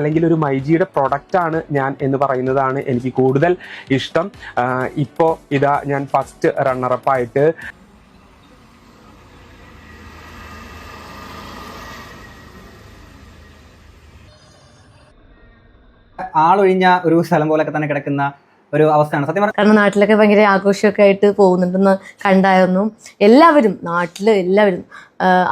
അല്ലെങ്കിൽ ഒരു മൈജിയുടെ പ്രൊഡക്റ്റ് ആണ് ഞാൻ എന്ന് പറയുന്നതാണ് എനിക്ക് കൂടുതൽ ഇഷ്ടം. ഇപ്പോൾ ഇതാ ഞാൻ ഫസ്റ്റ് റണ്ണറപ്പ് ആയിട്ട് ആളൊഴിഞ്ഞ ഒരു സ്ഥലം പോലൊക്കെ തന്നെ കിടക്കുന്ന ഒരു അവസ്ഥയാണ്. സത്യം പറഞ്ഞാൽ കാരണം നാട്ടിലൊക്കെ ഭയങ്കര ആഘോഷമൊക്കെ ആയിട്ട് പോകുന്നുണ്ടെന്ന് കണ്ടായിരുന്നു. എല്ലാവരും നാട്ടിൽ എല്ലാവരും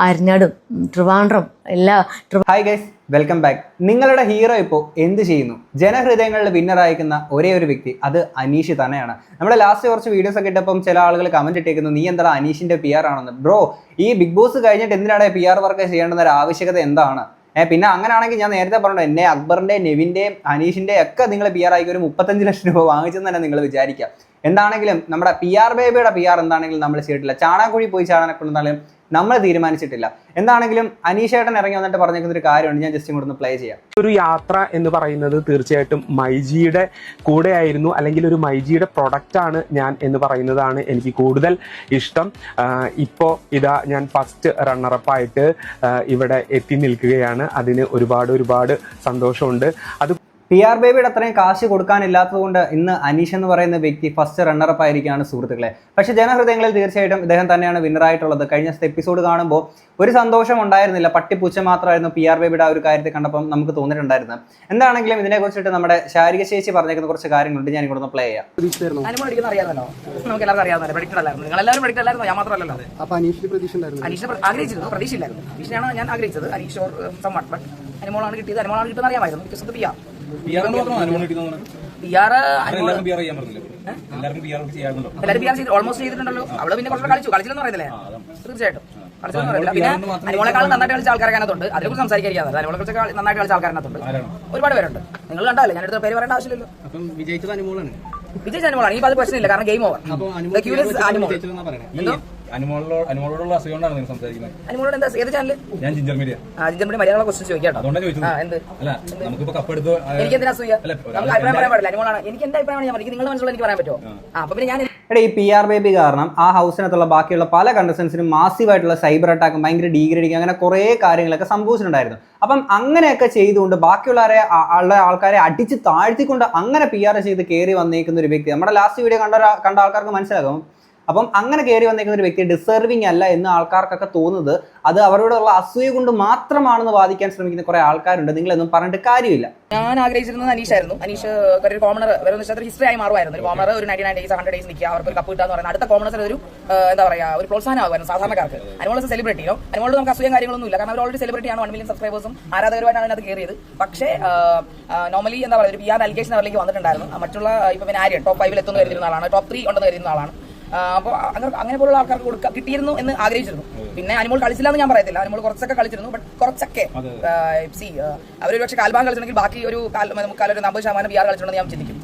അരിഞ്ഞാടും ട്രിവാൻഡ്രം എല്ലാ hi hi guys welcome back നിങ്ങളുടെ ഹീറോ ഇപ്പോൾ എന്ത് ചെയ്യുന്നു? ജനഹൃദയങ്ങളിൽ വിന്നർ അയക്കുന്ന ഒരേ ഒരു വ്യക്തി അത് അനീഷ് തന്നെയാണ്. നമ്മുടെ ലാസ്റ്റ് കുറച്ച് വീഡിയോസ് ഒക്കെ ഇട്ടപ്പം ചില ആളുകൾ കമന്റ് ഇട്ടേക്കുന്നു നീ എന്താ അനീഷിന്റെ പി ആർ ആണെന്ന്? ബ്രോ ഈ ബിഗ് ബോസ് കഴിഞ്ഞിട്ട് എന്തിനാണ് പി ആർ വർക്ക് ചെയ്യേണ്ടുന്ന ഒരു ആവശ്യകത എന്താണ്? പിന്നെ അങ്ങനെയാണെങ്കിൽ ഞാൻ നേരത്തെ പറഞ്ഞു എന്നെ അക്ബറിന്റെ നെവിന്റെയും അനീഷിന്റെ ഒക്കെ നിങ്ങൾ പി ആർ ആയിക്ക് മുപ്പത്തഞ്ച് ലക്ഷം രൂപ വാങ്ങിച്ചെന്ന് തന്നെ നിങ്ങൾ വിചാരിക്കുക എന്താണെങ്കിലും നമ്മുടെ പി ആർ ബേബിയുടെ പി ആർ എന്താണെങ്കിലും നമ്മൾ ചെയ്തിട്ടില്ല. ചാണാക്കുഴി പോയി ചാടാനെ കൊണ്ടെന്നാലും നമ്മൾ തീരുമാനിച്ചിട്ടില്ല. എന്താണെങ്കിലും അനീഷേട്ടൻ ഇറങ്ങി വന്നിട്ട് പറഞ്ഞിരിക്കുന്ന ഒരു കാര്യമുണ്ട്. ഞാൻ ജസ്റ്റ് ഇങ്ങോട്ട് പ്ലേ ചെയ്യാം. ഒരു യാത്ര എന്ന് പറയുന്നത് തീർച്ചയായിട്ടും മൈജിയുടെ കൂടെ ആയിരുന്നു അല്ലെങ്കിൽ ഒരു മൈജിയുടെ പ്രൊഡക്റ്റ് ആണ് ഞാൻ എന്ന് പറയുന്നതാണ് എനിക്ക് കൂടുതൽ ഇഷ്ടം. ഇപ്പോൾ ഇതാ ഞാൻ ഫസ്റ്റ് റണ്ണറപ്പായിട്ട് ഇവിടെ എത്തി നിൽക്കുകയാണ്. അതിന് ഒരുപാട് ഒരുപാട് സന്തോഷമുണ്ട്. അത് പി ആർ ബേബിയുടെ അത്രയും കാശ് കൊടുക്കാനില്ലാത്തത് കൊണ്ട് ഇന്ന് അനീഷ് എന്ന് പറയുന്ന വ്യക്തി ഫസ്റ്റ് റണ്ണറപ്പ് ആയിരിക്കുകയാണ് സുഹൃത്തുക്കളെ. പക്ഷേ ജനഹൃദയങ്ങളിൽ തീർച്ചയായിട്ടും ഇദ്ദേഹം തന്നെയാണ് വിന്നറായിട്ടുള്ളത് കഴിഞ്ഞ എപ്പിസോഡ് കാണുമ്പോൾ ഒരു സന്തോഷം ഉണ്ടായിരുന്നില്ല. പട്ടിപ്പൂച്ച മാത്രമായിരുന്നു പി ആർ ബേബിയുടെ ആ ഒരു കാര്യത്തിൽ കണ്ടപ്പം നമുക്ക് തോന്നിയിട്ടുണ്ടായിരുന്നത്. എന്താണെങ്കിലും ഇതിനെക്കുറിച്ചിട്ട് നമ്മുടെ ശാരീരിക ശേഷി പറഞ്ഞേക്കുന്ന കുറച്ച് കാര്യങ്ങളുണ്ട്. ഞാൻ ഇങ്ങോട്ട് പ്ലേ ചെയ്യാം. അനുമോൾ അടിക്കുന്ന അറിയാമല്ലോ. നമുക്ക് എല്ലാവർക്കും അറിയാവുന്നല്ലേ പ്രഡിക്റ്റഡ് അല്ലായിരുന്നു. നിങ്ങൾ എല്ലാവരും പ്രഡിക്റ്റഡ് അല്ലായിരുന്നു? ഞാൻ മാത്രമല്ലല്ലോ. അപ്പൊ അനീഷിന് പ്രതീക്ഷ ഉണ്ടായിരുന്നു. അനീഷിനെ പ്ര- ആഗ്രഹിച്ചിരുന്നു. പ്രതീക്ഷയില്ലായിരുന്നു. അനീഷിനെയാണ് ഞാൻ ആഗ്രഹിച്ചത്. അനീഷ് ഓർ സമ്മട്ട് ബട്ട് അനുമോളാണ് കിട്ടിയത്. അനുമോളാണ് കിട്ടുന്നത് അറിയാമായിരുന്നു. Because of P R P R എല്ലാവരും ഓൾമോസ്റ്റ് ചെയ്തിട്ടുണ്ടല്ലോ. അവൾ പിന്നെ കുറച്ച് കളിച്ചു. കളിച്ചില്ലെന്ന് പറയുന്നില്ലേ? തീർച്ചയായിട്ടും. കളിച്ചെന്ന് പറയില്ല പിന്നെ അനുമോളെക്കാളും നന്നായിട്ട് കളിച്ച അതിനെ അതിനെക്കുറിച്ച് സംസാരിക്കാതെ അനുമോളെ കുറിച്ച് നന്നായിട്ട് കളിച്ച ആൾക്കാരനകത്തുണ്ട് ഒരുപാട് പേരുണ്ട്. നിങ്ങൾ കണ്ടല്ലേ ഞാൻ എടുത്ത പേര് പറയേണ്ട ആവശ്യമില്ലല്ലോ. വിജയിച്ചത് അനുമോളാണ്. വിജയിച്ച അനുമോളാണ്. ഈ അത് പ്രശ്നമില്ല. കാരണം ഗെയിം ഓവർ അപ്പൊ അനുമോളോട് അനുമോളോടുള്ള അസുഖം കൊണ്ടാണ് നിങ്ങൾ സംസാരിക്കുന്നത്. അനുമോളോട് എന്താ ഏത് ചാനൽ ഞാൻ ജിഞ്ചർ മീഡിയ. ആ ജിഞ്ചർ മീഡിയ മലയാളം ക്വസ്റ്റ്യൻ ചോദിക്കാം അതുകൊണ്ടാണ് ചോദിച്ചത്. ആ എന്ത്? അല്ല നമുക്കിപ്പോ കപ്പെടുത്തു എനിക്ക് എന്തിനാ അസൂയ? അല്ല, നമുക്ക് അഭിപ്രായം പറയാൻ പാടില്ല. അനുമോളാണ്. എനിക്ക് എന്റെ അഭിപ്രായമാണ് ഞാൻ പറയുന്നത് നിങ്ങളുടെ മനസ്സിലുള്ള എനിക്ക് പറയാൻ പറ്റുമോ? ആ. അപ്പൊ പിന്നെ ഞാൻ എടാ ഈ പി ആർ ബേബി കാരണം ആ ഹൗസിനകത്തുള്ള ബാക്കിയുള്ള പല കണ്ടസ്റ്റൻസിനും മാസീവായിട്ടുള്ള സൈബർ അറ്റാക്കും ഭയങ്കര ഡീഗ്രേഡിങ് അങ്ങനെ കുറേ കാര്യങ്ങളൊക്കെ സംഭവിച്ചിട്ടുണ്ടായിരുന്നു. അപ്പം അങ്ങനെയൊക്കെ ചെയ്തുകൊണ്ട് ബാക്കിയുള്ളവരെ ഉള്ള ആൾക്കാരെ അടിച്ച് താഴ്ത്തിക്കൊണ്ട് അങ്ങനെ പി ആർ ചെയ്ത് കയറി വന്നേക്കുന്ന ഒരു വ്യക്തി. നമ്മുടെ ലാസ്റ്റ് വീഡിയോ കണ്ട കണ്ട ആൾക്കാർക്ക് മനസ്സിലാകും. അപ്പം അങ്ങനെ കയറി വന്നേക്കുന്ന ഒരു വ്യക്തി ഡിസേർവിങ് അല്ല എന്ന് ആൾക്കാർക്കൊക്കെ തോന്നുന്നത് അത് അവരോടുള്ള അസൂയ കൊണ്ട് മാത്രമാണെന്ന് വാദിക്കാൻ ശ്രമിക്കുന്ന കുറെ ആൾക്കാരുണ്ട്. നിങ്ങളൊന്നും പറഞ്ഞിട്ട് കാര്യമില്ല. ഞാൻ ആഗ്രഹിച്ചിരുന്നത് അനീഷായിരുന്നു. അനീഷ് ഒരു കോമണർ വേറെ വെച്ചാൽ ഹിസ്റ്ററി ആയി മാറുമായിരുന്നു. കോമണർ ഒരു ninety nine days hundred days നിൽക്കുക അവർക്ക് ഒരു കപ്പ് കിട്ടുക എന്ന് പറയുന്നത്. അടുത്ത കോമണേഴ്സിന് ഒരു എന്താ പറയാ ഒരു പ്രോത്സാഹനം പ്രോത്സാഹനമാകുമായിരുന്നു സാധാരണക്കാർക്ക്. അനുമോൾ സെലിബ്രിറ്റിയോ അനുമോളോട് നമുക്ക് അസൂയം കാര്യങ്ങളൊന്നും ഇല്ല കാരണം അവർ ഓൾറെഡി സെലിബ്രിറ്റി ആണ്. വൺ മില്യൺ സബ്സ്ക്രൈബേഴ്സും ആരാധകരുമായിട്ടാണ് അതിനകത്ത് കയറിയത് പക്ഷേ നോർമലി എന്താ പറയുക ഒരു പി ആർ അലിഗേഷൻ അവരിലേക്ക് വന്നിട്ടുണ്ടായിരുന്നു. മറ്റുള്ള ഇപ്പൊ ആര്യൻ ടോപ്പ് ഫൈവിൽ എത്തുന്ന കരുതുന്ന ആളാണ്. ടോപ്പ് ത്രീ ഉണ്ടെന്ന് കരുതുന്ന ആളാണ്. അപ്പോൾ അങ്ങനെ അങ്ങനെ പോലുള്ള ആൾക്കാർക്ക് കൊടുക്ക കിട്ടിയിരുന്നു എന്ന് ആഗ്രഹിച്ചിരുന്നു. പിന്നെ അനുമോൾ കളിച്ചില്ല എന്ന് ഞാൻ പറയത്തില്ല. അനുമോൾ കുറച്ചൊക്കെ കളിച്ചിരുന്നു ബട്ട് കുറച്ചൊക്കെ സി അവരൊരു പക്ഷേ കാൽഭാഗം കളിച്ചിട്ടുണ്ടെങ്കിൽ ബാക്കി ഒരു ഒരു നമ്പത് ശതമാനം പി ആർ കളിച്ചിട്ടുണ്ടെന്ന് ഞാൻ ചിന്തിക്കും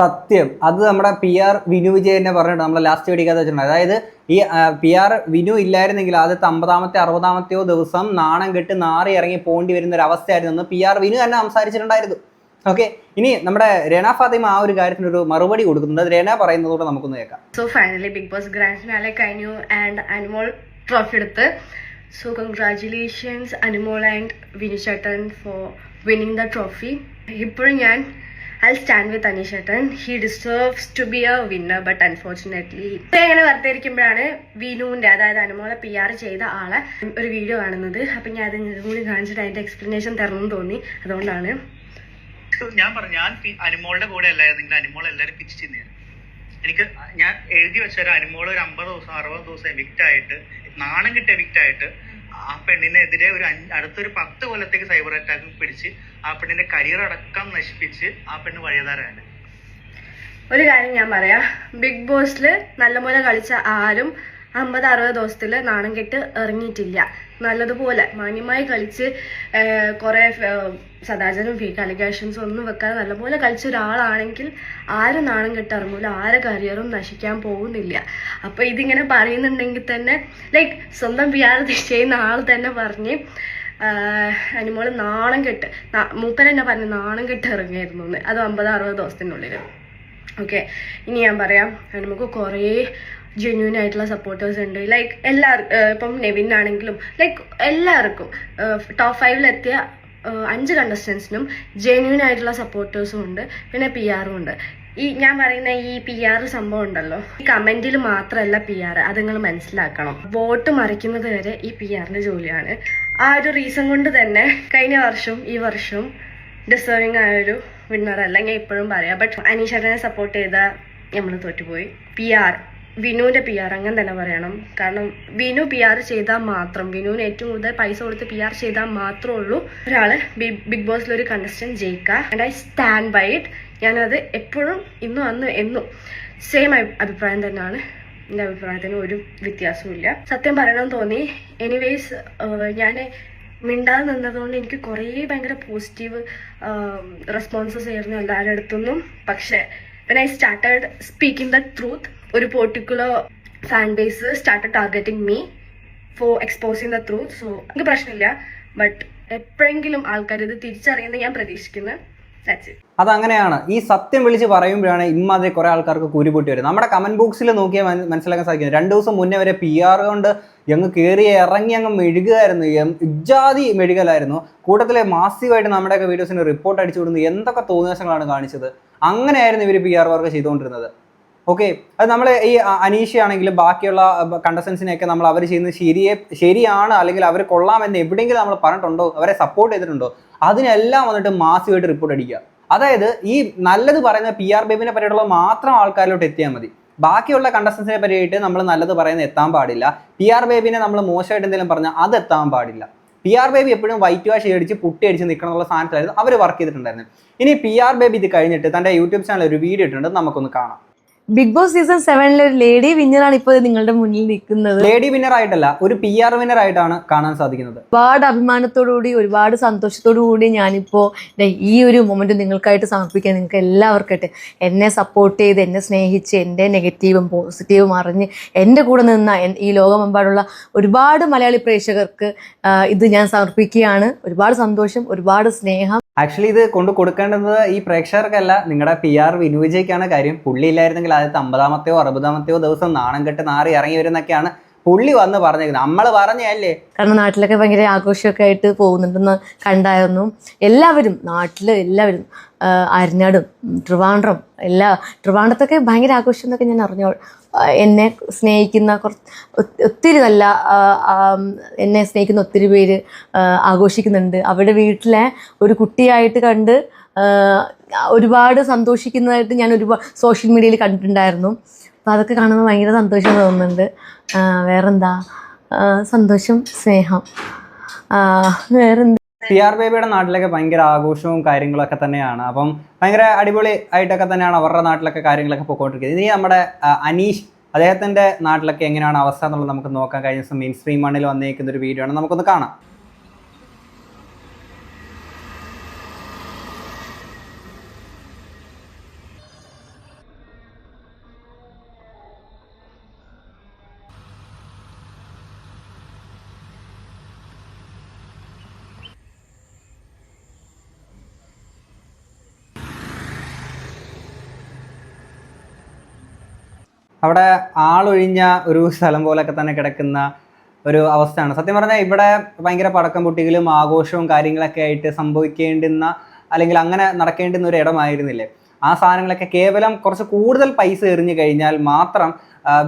സത്യം. അത് നമ്മുടെ പി ആർ വിനു വിജയ് തന്നെ പറഞ്ഞിട്ട് നമ്മളെ ലാസ്റ്റ് വീഡിയോ വെച്ചിട്ടുണ്ട്. അതായത് ഈ പി ആർ വിനു ഇല്ലായിരുന്നെങ്കിൽ ആദ്യത്തെ അമ്പതാമത്തെ അറുപതാമത്തെയോ ദിവസം നാണം കെട്ട് നാറി ഇറങ്ങി പോകേണ്ടി വരുന്ന ഒരു അവസ്ഥയായിരുന്നു എന്ന് പി ആർ വിനു തന്നെ സംസാരിച്ചിട്ടുണ്ടായിരുന്നു. ഓക്കെ ഇനി നമ്മുടെ രേണ ഫാത്തിമ ആ ഒരു കാര്യത്തിന് ഒരു മറുപടി കൊടുക്കുന്നുണ്ട്. രേണ പറയുന്നതോടെ നമുക്കൊന്ന് കേൾക്കാം. So finally Bigg Boss grand finale കഴിഞ്ഞു ആൻഡ് അനിമോൾ ട്രോഫി എടുത്ത്. സോ കൺഗ്രാചുലേഷൻസ് അനിമോൾ ആൻഡ് വിനുചേട്ടൻ ഫോർ വിന്നിങ് ദ ട്രോഫി ഇപ്പോഴും ഞാൻ I stand with അനീഷേട്ടൻ he deserves to be a winner but unfortunately ഇങ്ങനെ വെറുതെ ഇരിക്കുമ്പോഴാണ് വിനുവിന്റെ അതായത് അനുമോളെ പി ആർ ചെയ്ത ആളെ ഒരു വീഡിയോ കാണുന്നത്. അപ്പം ഞാൻ അത് കൂടി കാണിച്ചിട്ട് അതിന്റെ എക്സ്പ്ലനേഷൻ തരണം തോന്നി. അതുകൊണ്ടാണ് ഞാൻ പറഞ്ഞു ഞാൻ അനുമോളുടെ കൂടെ അല്ലായിരുന്നെങ്കിൽ അനുമോൾ എല്ലാവരും പിച്ച് ചെയ്യുന്നതാണ് എനിക്ക് ഞാൻ എഴുതി വെച്ച ഒരു അനുമോൾ ഒരു അമ്പത് ദിവസം അറുപത് ദിവസം എവിക്റ്റ് ആയിട്ട് നാണം കിട്ടിയ എവിക്റ്റ് ആയിട്ട് ആ പെണ്ണിനെതിരെ ഒരു അടുത്തൊരു പത്ത് കൊല്ലത്തേക്ക് സൈബർ അറ്റാക്ക് പിടിച്ച് ആ പെണ്ണിന്റെ കരിയർ അടക്കം നശിപ്പിച്ച് ആ പെണ്ണ് വഴിയതാരാണ്? ഒരു കാര്യം ഞാൻ പറയാ. ബിഗ് ബോസിൽ നല്ലപോലെ കളിച്ച ആരും അമ്പത് അറുപത് ദിവസത്തിൽ നാണം കെട്ട് ഇറങ്ങിയിട്ടില്ല. നല്ലതുപോലെ മാന്യമായി കളിച്ച് കുറേ സദാചാരം ഫേക്ക് അലിഗേഷൻസ് ഒന്നും വെക്കാതെ നല്ലപോലെ കളിച്ച ഒരാളാണെങ്കിൽ ആരും നാണം കെട്ട് ഇറങ്ങൂല ആരെ കരിയറും നശിക്കാൻ പോകുന്നില്ല. അപ്പൊ ഇതിങ്ങനെ പറയുന്നുണ്ടെങ്കിൽ തന്നെ ലൈക്ക് സ്വന്തം പി ചെയ്യുന്ന ആൾ തന്നെ പറഞ്ഞ് അനുമോൾ നാണം കെട്ട് മൂപ്പൻ എന്നെ പറഞ്ഞു നാണം കെട്ട് ഇറങ്ങിയായിരുന്നു അത് അമ്പത് അറുപത് ദിവസത്തിനുള്ളിൽ ഓക്കെ ഇനി ഞാൻ പറയാം. നമുക്ക് കുറേ ജെന്യൂൻ ആയിട്ടുള്ള സപ്പോർട്ടേഴ്സ് ഉണ്ട്. ലൈക്ക് എല്ലാവർക്കും ഇപ്പം നെവിൻ ആണെങ്കിലും ലൈക്ക് എല്ലാവർക്കും ടോപ്പ് ഫൈവിലെത്തിയ അഞ്ച് കണ്ടസ്റ്റൻസിനും ജെന്യൂൻ ആയിട്ടുള്ള സപ്പോർട്ടേഴ്സും ഉണ്ട്. പിന്നെ പി ആറും ഉണ്ട്. ഈ ഞാൻ പറയുന്ന ഈ പി ആർ സംഭവം ഉണ്ടല്ലോ. ഈ കമന്റിൽ മാത്രമല്ല പി ആർ അത് നിങ്ങൾ മനസ്സിലാക്കണം. വോട്ട് മറിക്കുന്നത് വരെ ഈ പി ആറിന്റെ ജോലിയാണ്. ആ ഒരു റീസൺ കൊണ്ട് തന്നെ കഴിഞ്ഞ വർഷവും ഈ വർഷവും ഡിസേർവിംഗ് ആയ ഒരു വിന്നർ അല്ല ഞാൻ ഇപ്പോഴും പറയാം. ബട്ട് അനീഷേട്ടനെ സപ്പോർട്ട് ചെയ്ത നമ്മൾ തോറ്റുപോയി. പി ആർ വിനുവിന്റെ പി ആർ അങ്ങനെ തന്നെ പറയണം. കാരണം വിനു പി ആർ ചെയ്താൽ മാത്രം വിനുവിന് ഏറ്റവും കൂടുതൽ പൈസ കൊടുത്ത് പി ആർ ചെയ്താൽ മാത്രമേ ഉള്ളൂ. ഒരാൾ ബിഗ് ബോസിൽ ഒരു കണ്ടസ്റ്റന്റ് ജയിക്കുക and I stand by it ഞാനത് എപ്പോഴും ഇന്നും അന്ന് എന്നും സെയിം അഭിപ്രായം തന്നെയാണ്. എന്റെ അഭിപ്രായത്തിന് ഒരു വ്യത്യാസവും സത്യം പറയണമെന്ന് തോന്നി. എനിവേസ് ഞാൻ മിണ്ടാതെ നിന്നതുകൊണ്ട് എനിക്ക് കുറേ ഭയങ്കര പോസിറ്റീവ് റെസ്പോൺസസ് ആയിരുന്നു എല്ലാവരുടെ അടുത്തുനിന്നും. പക്ഷേ when I started speaking the truth ഒരു particular fan base started targeting me for exposing the truth so എനിക്ക് പ്രശ്നമില്ല. ബട്ട് എപ്പോഴെങ്കിലും ആൾക്കാർ ഇത് തിരിച്ചറിയുന്നത് ഞാൻ പ്രതീക്ഷിക്കുന്നു. ദാറ്റ്സ് ഇറ്റ് അതങ്ങനെയാണ്. ഈ സത്യം വിളിച്ച് പറയുമ്പോഴാണ് ഇമാതിരി കുറെ ആൾക്കാർക്ക് കുരുപൊട്ടി വരും നമ്മുടെ കമന്റ് ബോക്സിൽ നോക്കിയാൽ മന- മനസ്സിലാക്കാൻ സാധിക്കും രണ്ടു ദിവസം മുന്നേ വരെ പി ആർ കൊണ്ട് അങ്ങ് കയറി ഇറങ്ങി അങ്ങ് മെഴുകുകയായിരുന്നു. ഇജാതി മെഴുകലായിരുന്നു. കൂട്ടത്തിലെ മാസീവായിട്ട് നമ്മുടെയൊക്കെ വീഡിയോസിന് റിപ്പോർട്ട് അടിച്ചു വിടുന്നു എന്തൊക്കെ തോന്നിയാസങ്ങളാണ് കാണിച്ചത്. അങ്ങനെയായിരുന്നു ഇവർ പി ആർ വർക്ക് ചെയ്തുകൊണ്ടിരുന്നത്. ഓക്കെ അത് നമ്മൾ ഈ അനീഷയാണെങ്കിലും ബാക്കിയുള്ള കണ്ടസ്റ്റൻസിനെയൊക്കെ നമ്മൾ അവർ ചെയ്യുന്നത് ശരിയെ ശരിയാണ് അല്ലെങ്കിൽ അവർ കൊള്ളാമെന്ന് എവിടെയെങ്കിലും നമ്മൾ പറഞ്ഞിട്ടുണ്ടോ? അവരെ സപ്പോർട്ട് ചെയ്തിട്ടുണ്ടോ? അതിനെല്ലാം വന്നിട്ട് മാസീവായിട്ട് റിപ്പോർട്ട് അടിക്കുക. അതായത് ഈ നല്ലത് പറയുന്ന പി ആർ ബേബിനെ പറ്റിയിട്ടുള്ള മാത്രം ആൾക്കാരിലോട്ട് എത്തിയാൽ മതി. ബാക്കിയുള്ള കണ്ടസ്റ്റൻസിനെ പറ്റിയിട്ട് നമ്മൾ നല്ലത് പറയുന്ന എത്താൻ പാടില്ല. പി ആർ ബേബിനെ നമ്മൾ മോശമായിട്ട് എന്തെങ്കിലും പറഞ്ഞാൽ അത് എത്താൻ പാടില്ല. പി ആർ ബേബി എപ്പോഴും വൈറ്റ് വാഷ് അടിച്ച് പുട്ടി അടിച്ച് നിൽക്കണം എന്നുള്ള സാധനത്തിലായിരുന്നു അവർ വർക്ക് ചെയ്തിട്ടുണ്ടായിരുന്നു ഇനി പി ആർ ബേബി ഇത് കഴിഞ്ഞിട്ട് തന്റെ യൂട്യൂബ് ചാനൽ ഒരു വീഡിയോ ഇട്ടിട്ടുണ്ട്. നമുക്കൊന്ന് കാണാം. ബിഗ് ബോസ് സീസൺ സെവനിലെ ഒരു ലേഡി വിന്നറാണ് ഇപ്പോൾ നിങ്ങളുടെ മുന്നിൽ നിൽക്കുന്നത്. ലേഡി വിന്നർ ആയിട്ടല്ല ഒരു പി ആർ വിന്നർ ആയിട്ടാണ് കാണാൻ സാധിക്കുന്നത്. ഒരുപാട് അഭിമാനത്തോടു കൂടി ഒരുപാട് സന്തോഷത്തോടു കൂടി ഞാനിപ്പോൾ ദേ ഈ ഒരു മൊമെന്റ് നിങ്ങൾക്കായിട്ട് സമർപ്പിക്കാൻ നിങ്ങൾക്ക് എല്ലാവർക്കായിട്ട് എന്നെ സപ്പോർട്ട് ചെയ്ത് എന്നെ സ്നേഹിച്ച് എന്റെ നെഗറ്റീവും പോസിറ്റീവും അറിഞ്ഞ് എന്റെ കൂടെ നിന്ന ഈ ലോകമെമ്പാടുള്ള ഒരുപാട് മലയാളി പ്രേക്ഷകർക്ക് ഇത് ഞാൻ സമർപ്പിക്കുകയാണ്. ഒരുപാട് സന്തോഷം ഒരുപാട് സ്നേഹം. ആക്ച്വലി ഇത് കൊണ്ട് കൊടുക്കേണ്ടത് ഈ പ്രേക്ഷകർക്കല്ല. നിങ്ങളുടെ പി ആർ വിനുവിജയ്ക്കാണ് കാര്യം. പുള്ളി ഇല്ലായിരുന്നെങ്കിൽ ആദ്യത്തെ അമ്പതാമത്തെയോ അറുപതാമത്തെയോ ദിവസം നാണം കെട്ട് നാറി ഇറങ്ങി വരുന്നൊക്കെയാണ് പുള്ളി വന്ന് പറഞ്ഞിരിക്കുന്നത്. നമ്മൾ പറഞ്ഞല്ലേ കാരണം നാട്ടിലൊക്കെ ഭയങ്കര ആഘോഷമൊക്കെ ആയിട്ട് പോകുന്നുണ്ടെന്ന് കണ്ടായിരുന്നു. എല്ലാവരും നാട്ടിൽ എല്ലാവരും അരിഞ്ഞാടും ട്രിവാൻഡ്രം എല്ലാ ട്രിവാൻഡ്രത്തൊക്കെ ഭയങ്കര ആഘോഷം എന്നൊക്കെ ഞാൻ അറിഞ്ഞു എന്നെ സ്നേഹിക്കുന്ന കുറച്ച് ഒത്തിരി നല്ല എന്നെ സ്നേഹിക്കുന്ന ഒത്തിരി പേര് ആഘോഷിക്കുന്നുണ്ട്. അവരുടെ വീട്ടിലെ ഒരു കുട്ടിയായിട്ട് കണ്ട് ഒരുപാട് സന്തോഷിക്കുന്നതായിട്ട് ഞാൻ ഒരുപാട് സോഷ്യൽ മീഡിയയിൽ കണ്ടിട്ടുണ്ടായിരുന്നു. അപ്പോൾ അതൊക്കെ കാണുമ്പോൾ ഭയങ്കര സന്തോഷം തോന്നുന്നുണ്ട്. വേറെന്താ? സന്തോഷം സ്നേഹം. വേറെന്താ? പി ആർ ബേബിയുടെ നാട്ടിലൊക്കെ ഭയങ്കര ആഘോഷവും കാര്യങ്ങളൊക്കെ തന്നെയാണ്. അപ്പം ഭയങ്കര അടിപൊളി ആയിട്ടൊക്കെ തന്നെയാണ് അവരുടെ നാട്ടിലൊക്കെ കാര്യങ്ങളൊക്കെ പോയിക്കൊണ്ടിരിക്കുന്നത്. ഇനി നമ്മുടെ അനീഷ് അദ്ദേഹത്തിന്റെ നാട്ടിലൊക്കെ എങ്ങനെയാണ് അവസ്ഥ എന്നുള്ളത് നമുക്ക് നോക്കാൻ കഴിഞ്ഞ ദിവസം മെയിൻ സ്ട്രീം മണ്ണിൽ വന്നേക്കുന്ന ഒരു വീഡിയോ ആണ്. നമുക്കൊന്ന് കാണാം. അവിടെ ആളൊഴിഞ്ഞ ഒരു സ്ഥലം പോലൊക്കെ തന്നെ കിടക്കുന്ന ഒരു അവസ്ഥയാണ്. സത്യം പറഞ്ഞാൽ ഇവിടെ ഭയങ്കര പടക്കം പൊട്ടിക്കലും ആഘോഷവും കാര്യങ്ങളൊക്കെ ആയിട്ട് സംഭവിക്കേണ്ടുന്ന അല്ലെങ്കിൽ അങ്ങനെ നടക്കേണ്ടുന്ന ഒരു ഇടമായിരുന്നില്ലേ? ആ സാധനങ്ങളൊക്കെ കേവലം കുറച്ച് കൂടുതൽ പൈസ എറിഞ്ഞു കഴിഞ്ഞാൽ മാത്രം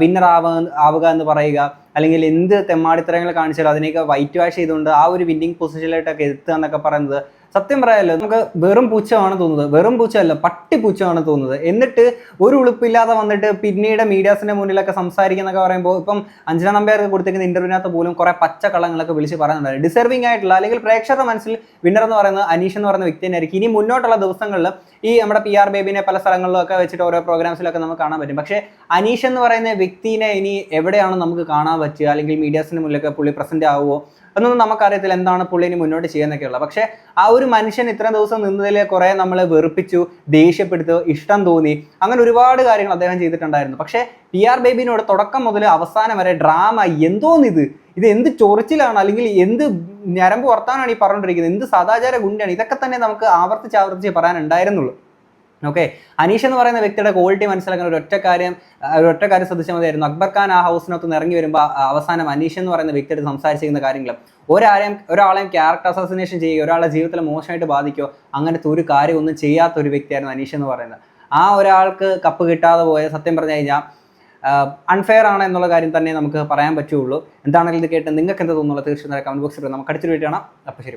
വിന്നർ ആവുക ആവുക എന്ന് പറയുക അല്ലെങ്കിൽ എന്ത് തെമ്മാടിത്തരങ്ങൾ കാണിച്ചാലും അതിനെയൊക്കെ വൈറ്റ് വാഷ് ചെയ്തുകൊണ്ട് ആ ഒരു വിന്നിങ് പൊസിഷനിലോട്ടൊക്കെ എത്തുക എന്നൊക്കെ പറയുന്നത് സത്യം പറയാമല്ലോ നമുക്ക് വെറും പൂച്ചമാണ് തോന്നുന്നത്. വെറും പൂച്ചയല്ല പട്ടി പൂച്ചമാണ് തോന്നുന്നത്. എന്നിട്ട് ഒരു ഉളുപ്പില്ലാതെ വന്നിട്ട് പിന്നീട് മീഡിയാസിന്റെ മുന്നിലൊക്കെ സംസാരിക്കുന്നൊക്കെ പറയുമ്പോൾ ഇപ്പം അഞ്ജന നമ്പ്യാർക്ക് കൊടുത്തിരിക്കുന്ന ഇന്റർവ്യൂവിനകത്ത് പോലും കുറെ പച്ച കള്ളങ്ങളൊക്കെ വിളിച്ച് പറയുന്നുണ്ട്. ഡിസർവിംഗ് ആയിട്ടുള്ള അല്ലെങ്കിൽ പ്രേക്ഷകരുടെ മനസ്സിൽ വിന്നർ എന്ന് പറയുന്നത് അനീഷ് എന്ന് പറയുന്ന വ്യക്തി തന്നെയായിരിക്കും. ഇനി മുന്നോട്ടുള്ള ദിവസങ്ങളിൽ ഈ നമ്മുടെ പി ആർ ബേബിനെ പല സ്ഥലങ്ങളിലൊക്കെ വെച്ചിട്ട് ഓരോ പ്രോഗ്രാംസിലൊക്കെ നമുക്ക് കാണാൻ പറ്റും. പക്ഷേ അനീഷ് എന്ന് പറയുന്ന വ്യക്തിനെ ഇനി എവിടെയാണ് നമുക്ക് കാണാൻ പറ്റുക അല്ലെങ്കിൽ മീഡിയാസിന് മുന്നിലൊക്കെ പുള്ളി പ്രസന്റ് ആവുമോ എന്നൊന്നും നമുക്കറിയത്തില്ല. എന്താണ് പുള്ളി ഇനി മുന്നോട്ട് ചെയ്യാന്നൊക്കെ ഉള്ളത് പക്ഷേ ആ ഒരു മനുഷ്യൻ ഇത്രയും ദിവസം നിന്നതിൽ കുറെ നമ്മളെ വെറുപ്പിച്ചു ദേഷ്യപ്പെടുത്തു ഇഷ്ടം തോന്നി അങ്ങനെ ഒരുപാട് കാര്യങ്ങൾ അദ്ദേഹം ചെയ്തിട്ടുണ്ടായിരുന്നു. പക്ഷേ പി ആർ ബേബിനോട് തുടക്കം മുതൽ അവസാനം വരെ ഡ്രാമ എന്തോന്നിത്? ഇത് എന്ത് ചൊറിച്ചിലാണ്? അല്ലെങ്കിൽ എന്ത് ഞരമ്പ് വർത്താനാണ് ഈ പറഞ്ഞുകൊണ്ടിരിക്കുന്നത്? എന്ത് സദാചാര ഗുണ്ടാണ് ഇതൊക്കെ തന്നെ നമുക്ക് ആവർത്തിച്ച് ആവർത്തിച്ച് പറയാനുണ്ടായിരുന്നുള്ളൂ. ഓക്കെ അനീഷ് എന്ന് പറയുന്ന വ്യക്തിയുടെ ക്വാളിറ്റി മനസ്സിലാക്കുന്ന ഒരു ഒറ്റ കാര്യം ഒരു ഒറ്റ കാര്യം ശ്രദ്ധിച്ചാൽ മതിയായിരുന്നു അക്ബർ ഖാൻ ആ ഹൗസിനകത്ത് ഇറങ്ങി വരുമ്പോൾ അവസാനം അനീഷ് എന്ന് പറയുന്ന വ്യക്തിയുടെ സംസാരിച്ചിരിക്കുന്ന കാര്യങ്ങൾ ഒരാളെയും ഒരാളെയും ക്യാരക്ടർ അസാസിനേഷൻ ചെയ്യുക ഒരാളെ ജീവിതത്തിൽ മോശമായിട്ട് ബാധിക്കുകയോ അങ്ങനത്തെ ഒരു കാര്യം ഒന്നും ചെയ്യാത്ത ഒരു വ്യക്തിയായിരുന്നു അനീഷ് എന്ന് പറയുന്നത്. ആ ഒരാൾക്ക് കപ്പ് കിട്ടാതെ പോയ സത്യം പറഞ്ഞു കഴിഞ്ഞാൽ അൺഫെയർ ആണ് എന്നുള്ള കാര്യം തന്നെ നമുക്ക് പറയാൻ പറ്റുള്ളൂ. എന്താണെങ്കിലും ഇത് കേട്ട് നിങ്ങൾക്ക് എന്താ തോന്നുന്നുള്ളത് തീർച്ചയായും കമന്റ് ബോക്സിൽ നമുക്ക് അടുത്തൊരു വീട്ടാണ് അപ്പോൾ ശരി.